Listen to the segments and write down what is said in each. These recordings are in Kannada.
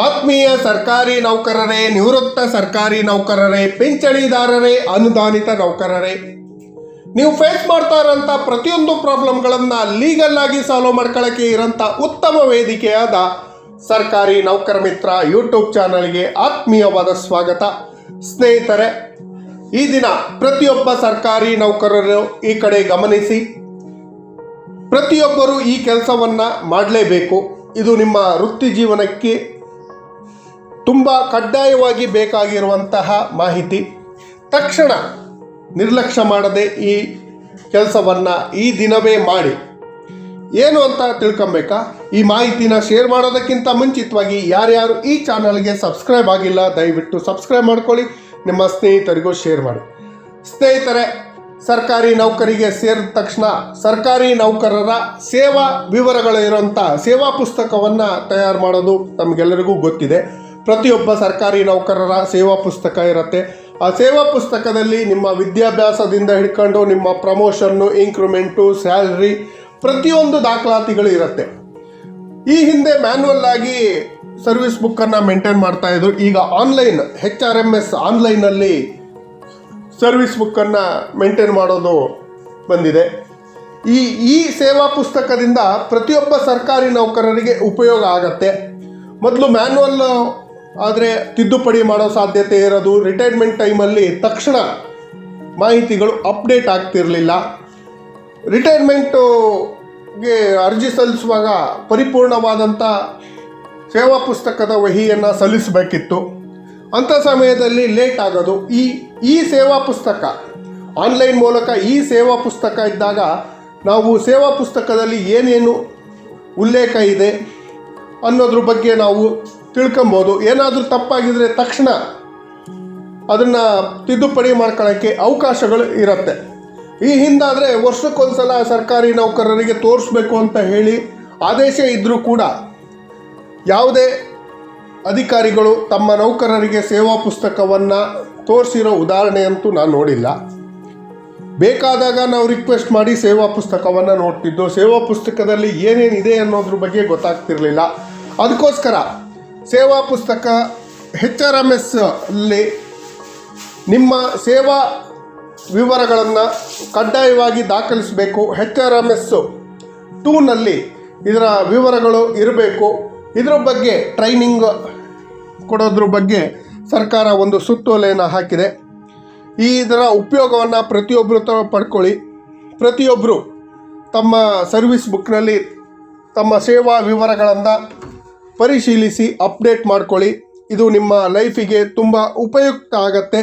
ಆತ್ಮೀಯ ಸರ್ಕಾರಿ ನೌಕರರೇ, ನಿವೃತ್ತ ಸರ್ಕಾರಿ ನೌಕರರೇ, ಪಿಂಚಣಿದಾರರೇ, ಅನುದಾನಿತ ನೌಕರರೇ, ನೀವು ಫೇಸ್ ಮಾಡ್ತಾ ಇರೋಂಥ ಪ್ರತಿಯೊಂದು ಪ್ರಾಬ್ಲಮ್ಗಳನ್ನು ಲೀಗಲ್ ಆಗಿ ಸಾಲ್ವ್ ಮಾಡ್ಕೊಳ್ಳೋಕ್ಕೆ ಇರೋಂಥ ಉತ್ತಮ ವೇದಿಕೆಯಾದ ಸರ್ಕಾರಿ ನೌಕರ ಮಿತ್ರ ಯೂಟ್ಯೂಬ್ ಚಾನಲ್ಗೆ ಆತ್ಮೀಯವಾದ ಸ್ವಾಗತ. ಸ್ನೇಹಿತರೆ, ಈ ದಿನ ಪ್ರತಿಯೊಬ್ಬ ಸರ್ಕಾರಿ ನೌಕರರು ಈ ಕಡೆ ಗಮನಿಸಿ. ಪ್ರತಿಯೊಬ್ಬರು ಈ ಕೆಲಸವನ್ನು ಮಾಡಲೇಬೇಕು. ಇದು ನಿಮ್ಮ ವೃತ್ತಿ ಜೀವನಕ್ಕೆ ತುಂಬ ಕಡ್ಡಾಯವಾಗಿ ಬೇಕಾಗಿರುವಂತಹ ಮಾಹಿತಿ. ತಕ್ಷಣ ನಿರ್ಲಕ್ಷ್ಯ ಮಾಡದೆ ಈ ಕೆಲಸವನ್ನು ಈ ದಿನವೇ ಮಾಡಿ. ಏನು ಅಂತ ತಿಳ್ಕೊಬೇಕಾ? ಈ ಮಾಹಿತಿನ ಶೇರ್ ಮಾಡೋದಕ್ಕಿಂತ ಮುಂಚಿತವಾಗಿ ಯಾರ್ಯಾರು ಈ ಚಾನಲ್ಗೆ ಸಬ್ಸ್ಕ್ರೈಬ್ ಆಗಿಲ್ಲ, ದಯವಿಟ್ಟು ಸಬ್ಸ್ಕ್ರೈಬ್ ಮಾಡ್ಕೊಳ್ಳಿ. ನಿಮ್ಮ ಸ್ನೇಹಿತರಿಗೂ ಶೇರ್ ಮಾಡಿ. ಸ್ನೇಹಿತರೆ, ಸರ್ಕಾರಿ ನೌಕರಿಗೆ ಸೇರಿದ ತಕ್ಷಣ ಸರ್ಕಾರಿ ನೌಕರರ ಸೇವಾ ವಿವರಗಳಿರುವಂಥ ಸೇವಾ ಪುಸ್ತಕವನ್ನು ತಯಾರು ಮಾಡೋದು ತಮಗೆಲ್ಲರಿಗೂ ಗೊತ್ತಿದೆ. ಪ್ರತಿಯೊಬ್ಬ ಸರ್ಕಾರಿ ನೌಕರರ ಸೇವಾ ಪುಸ್ತಕ ಇರುತ್ತೆ. ಆ ಸೇವಾ ಪುಸ್ತಕದಲ್ಲಿ ನಿಮ್ಮ ವಿದ್ಯಾಭ್ಯಾಸದಿಂದ ಹಿಡ್ಕೊಂಡು ನಿಮ್ಮ ಪ್ರಮೋಷನ್ನು ಇಂಕ್ರಿಮೆಂಟು ಸ್ಯಾಲ್ರಿ ಪ್ರತಿಯೊಂದು ದಾಖಲಾತಿಗಳು ಇರುತ್ತೆ. ಈ ಹಿಂದೆ ಮ್ಯಾನ್ಯಲ್ ಆಗಿ ಸರ್ವಿಸ್ ಬುಕ್ಕನ್ನು ಮೇಂಟೈನ್ ಮಾಡ್ತಾ ಇದ್ರು. ಈಗ online H R M S ಆನ್ಲೈನಲ್ಲಿ ಸರ್ವಿಸ್ ಬುಕ್ಕನ್ನು ಮೇಂಟೈನ್ ಮಾಡೋದು ಬಂದಿದೆ. ಈ ಈ ಸೇವಾ ಪುಸ್ತಕದಿಂದ ಪ್ರತಿಯೊಬ್ಬ ಸರ್ಕಾರಿ ನೌಕರರಿಗೆ ಉಪಯೋಗ ಆಗತ್ತೆ. ಮೊದಲು ಮ್ಯಾನ್ಯಲ್ ಆದರೆ ತಿದ್ದುಪಡಿ ಮಾಡೋ ಸಾಧ್ಯತೆ ಇರೋದು ರಿಟೈರ್ಮೆಂಟ್ ಟೈಮಲ್ಲಿ ತಕ್ಷಣ ಮಾಹಿತಿಗಳು ಅಪ್ಡೇಟ್ ಆಗ್ತಿರಲಿಲ್ಲ. ರಿಟೈರ್ಮೆಂಟುಗೆ ಅರ್ಜಿ ಸಲ್ಲಿಸುವಾಗ ಪರಿಪೂರ್ಣವಾದಂಥ ಸೇವಾ ಪುಸ್ತಕದ ವಹಿಯನ್ನು ಸಲ್ಲಿಸಬೇಕಿತ್ತು. ಅಂಥ ಸಮಯದಲ್ಲಿ ಲೇಟ್ ಆಗೋದು. ಈ ಈ ಸೇವಾ ಪುಸ್ತಕ ಆನ್ಲೈನ್ ಮೂಲಕ ಈ ಸೇವಾ ಪುಸ್ತಕ ಇದ್ದಾಗ ನಾವು ಸೇವಾ ಪುಸ್ತಕದಲ್ಲಿ ಏನೇನು ಉಲ್ಲೇಖ ಇದೆ ಅನ್ನೋದ್ರ ಬಗ್ಗೆ ನಾವು ತಿಳ್ಕೊಬೋದು. ಏನಾದರೂ ತಪ್ಪಾಗಿದ್ರೆ ತಕ್ಷಣ ಅದನ್ನು ತಿದ್ದುಪಡಿ ಮಾಡ್ಕೊಳ್ಳೋಕ್ಕೆ ಅವಕಾಶಗಳು ಇರುತ್ತೆ. ಈ ಹಿಂದಾದರೆ ವರ್ಷಕ್ಕೊಂದ್ಸಲ ಸರ್ಕಾರಿ ನೌಕರರಿಗೆ ತೋರಿಸ್ಬೇಕು ಅಂತ ಹೇಳಿ ಆದೇಶ ಇದ್ದರೂ ಕೂಡ ಯಾವುದೇ ಅಧಿಕಾರಿಗಳು ತಮ್ಮ ನೌಕರರಿಗೆ ಸೇವಾ ಪುಸ್ತಕವನ್ನು ತೋರಿಸಿರೋ ಉದಾಹರಣೆಯಂತೂ ನಾನು ನೋಡಿಲ್ಲ. ಬೇಕಾದಾಗ ನಾವು ರಿಕ್ವೆಸ್ಟ್ ಮಾಡಿ ಸೇವಾ ಪುಸ್ತಕವನ್ನು ನೋಡ್ತಿದ್ದು, ಸೇವಾ ಪುಸ್ತಕದಲ್ಲಿ ಏನೇನಿದೆ ಅನ್ನೋದ್ರ ಬಗ್ಗೆ ಗೊತ್ತಾಗ್ತಿರಲಿಲ್ಲ. ಅದಕ್ಕೋಸ್ಕರ ಸೇವಾ ಪುಸ್ತಕ ಹೆಚ್ ಆರ್ ಎಂ ಎಸ್ ಅಲ್ಲಿ ನಿಮ್ಮ ಸೇವಾ ವಿವರಗಳನ್ನು ಕಡ್ಡಾಯವಾಗಿ ದಾಖಲಿಸಬೇಕು. ಹೆಚ್ ಆರ್ ಎಂ ಎಸ್ ಟೂನಲ್ಲಿ ಇದರ ವಿವರಗಳು ಇರಬೇಕು. ಇದರ ಬಗ್ಗೆ ಟ್ರೈನಿಂಗ್ ಕೊಡೋದ್ರ ಬಗ್ಗೆ ಸರ್ಕಾರ ಒಂದು ಸುತ್ತೋಲೆಯನ್ನು ಹಾಕಿದೆ. ಈ ಇದರ ಉಪಯೋಗವನ್ನು ಪ್ರತಿಯೊಬ್ಬರು ತ ಪಡ್ಕೊಳ್ಳಿ. ಪ್ರತಿಯೊಬ್ಬರು ತಮ್ಮ ಸರ್ವಿಸ್ ಬುಕ್ನಲ್ಲಿ ತಮ್ಮ ಸೇವಾ ವಿವರಗಳನ್ನು ಪರಿಶೀಲಿಸಿ ಅಪ್ಡೇಟ್ ಮಾಡ್ಕೊಳ್ಳಿ. ಇದು ನಿಮ್ಮ ಲೈಫಿಗೆ ತುಂಬ ಉಪಯುಕ್ತ ಆಗತ್ತೆ.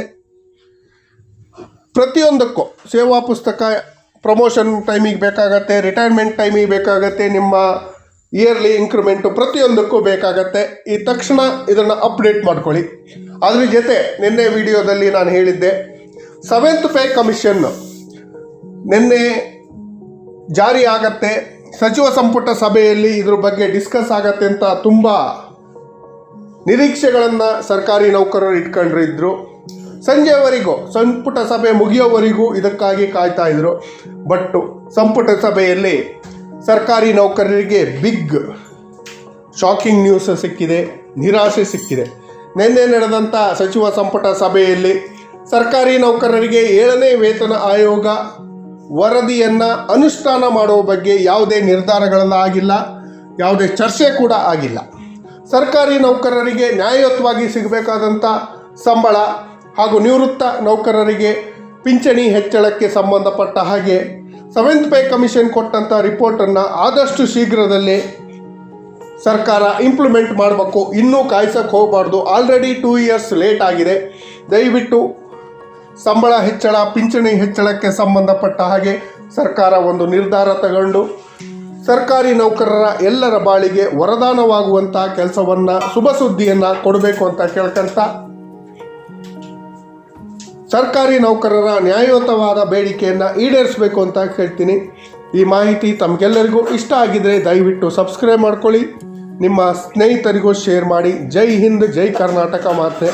ಪ್ರತಿಯೊಂದಕ್ಕೂ ಸೇವಾ ಪುಸ್ತಕ ಪ್ರಮೋಷನ್ ಟೈಮಿಗೆ ಬೇಕಾಗತ್ತೆ, ರಿಟೈರ್ಮೆಂಟ್ ಟೈಮಿಗೆ ಬೇಕಾಗತ್ತೆ, ನಿಮ್ಮ ಇಯರ್ಲಿ ಇನ್ಕ್ರಿಮೆಂಟು ಪ್ರತಿಯೊಂದಕ್ಕೂ ಬೇಕಾಗತ್ತೆ. ಈ ತಕ್ಷಣ ಇದನ್ನು ಅಪ್ಡೇಟ್ ಮಾಡ್ಕೊಳ್ಳಿ. ಅದ್ರ ಜೊತೆ ನಿನ್ನೆ ವಿಡಿಯೋದಲ್ಲಿ ನಾನು ಹೇಳಿದ್ದೆ ಸೆವೆಂತ್ ಪೇ ಕಮಿಷನ್ ನಿನ್ನೆ ಜಾರಿ ಆಗತ್ತೆ. ಸಚಿವ ಸಂಪುಟ ಸಭೆಯಲ್ಲಿ ಇದ್ರ ಬಗ್ಗೆ ಡಿಸ್ಕಸ್ ಆಗತ್ತೆ ಅಂತ ತುಂಬ ನಿರೀಕ್ಷೆಗಳನ್ನು ಸರ್ಕಾರಿ ನೌಕರರು ಇಟ್ಕೊಂಡಿದ್ರು ಸಂಜೆವರೆಗೂ, ಸಂಪುಟ ಸಭೆ ಮುಗಿಯೋವರೆಗೂ ಇದಕ್ಕಾಗಿ ಕಾಯ್ತಾ ಇದ್ರು. ಬಟ್ ಸಂಪುಟ ಸಭೆಯಲ್ಲಿ ಸರ್ಕಾರಿ ನೌಕರರಿಗೆ ಬಿಗ್ ಶಾಕಿಂಗ್ ನ್ಯೂಸ್ ಸಿಕ್ಕಿದೆ, ನಿರಾಶೆ ಸಿಕ್ಕಿದೆ. ನಿನ್ನೆ ನಡೆದಂಥ ಸಚಿವ ಸಂಪುಟ ಸಭೆಯಲ್ಲಿ ಸರ್ಕಾರಿ ನೌಕರರಿಗೆ ಏಳನೇ ವೇತನ ಆಯೋಗ ವರದಿಯನ್ನು ಅನುಷ್ಠಾನ ಮಾಡುವ ಬಗ್ಗೆ ಯಾವುದೇ ನಿರ್ಧಾರಗಳನ್ನು ಆಗಿಲ್ಲ, ಯಾವುದೇ ಚರ್ಚೆ ಕೂಡ ಆಗಿಲ್ಲ. ಸರ್ಕಾರಿ ನೌಕರರಿಗೆ ನ್ಯಾಯಯುತವಾಗಿ ಸಿಗಬೇಕಾದಂಥ ಸಂಬಳ ಹಾಗೂ ನಿವೃತ್ತ ನೌಕರರಿಗೆ ಪಿಂಚಣಿ ಹೆಚ್ಚಳಕ್ಕೆ ಸಂಬಂಧಪಟ್ಟ ಹಾಗೆ ಸೆವೆಂತ್ ಪೇ ಕಮಿಷನ್ ಕೊಟ್ಟಂಥ ರಿಪೋರ್ಟನ್ನು ಆದಷ್ಟು ಶೀಘ್ರದಲ್ಲೇ ಸರ್ಕಾರ ಇಂಪ್ಲಿಮೆಂಟ್ ಮಾಡಬೇಕು. ಇನ್ನೂ ಕಾಯಿಸಕ್ಕೆ ಹೋಗಬಾರ್ದು. ಆಲ್ರೆಡಿ ಟೂ ಇಯರ್ಸ್ ಲೇಟ್ ಆಗಿದೆ. ದಯವಿಟ್ಟು ಸಂಬಳ ಹೆಚ್ಚಳ, ಪಿಂಚಣಿ ಹೆಚ್ಚಳಕ್ಕೆ ಸಂಬಂಧಪಟ್ಟ ಹಾಗೆ ಸರ್ಕಾರ ಒಂದು ನಿರ್ಧಾರ ತಗೊಂಡು ಸರ್ಕಾರಿ ನೌಕರರ ಎಲ್ಲರ ಬಾಳಿಗೆ ವರದಾನವಾಗುವಂತಹ ಕೆಲಸವನ್ನು ಶುಭ ಸುದ್ದಿಯನ್ನು ಕೊಡಬೇಕು ಅಂತ ಕೇಳ್ಕೊಂತ ಸರ್ಕಾರಿ ನೌಕರರ ನ್ಯಾಯಯುತವಾದ ಬೇಡಿಕೆಯನ್ನು ಈಡೇರಿಸಬೇಕು ಅಂತ ಕೇಳ್ತೀನಿ. ಈ ಮಾಹಿತಿ ತಮಗೆಲ್ಲರಿಗೂ ಇಷ್ಟ ಆಗಿದ್ರೆ ದಯವಿಟ್ಟು ಸಬ್ಸ್ಕ್ರೈಬ್ ಮಾಡ್ಕೊಳ್ಳಿ. ನಿಮ್ಮ ಸ್ನೇಹಿತರಿಗೂ ಶೇರ್ ಮಾಡಿ. ಜೈ ಹಿಂದ್, ಜೈ ಕರ್ನಾಟಕ ಮಾತೆ.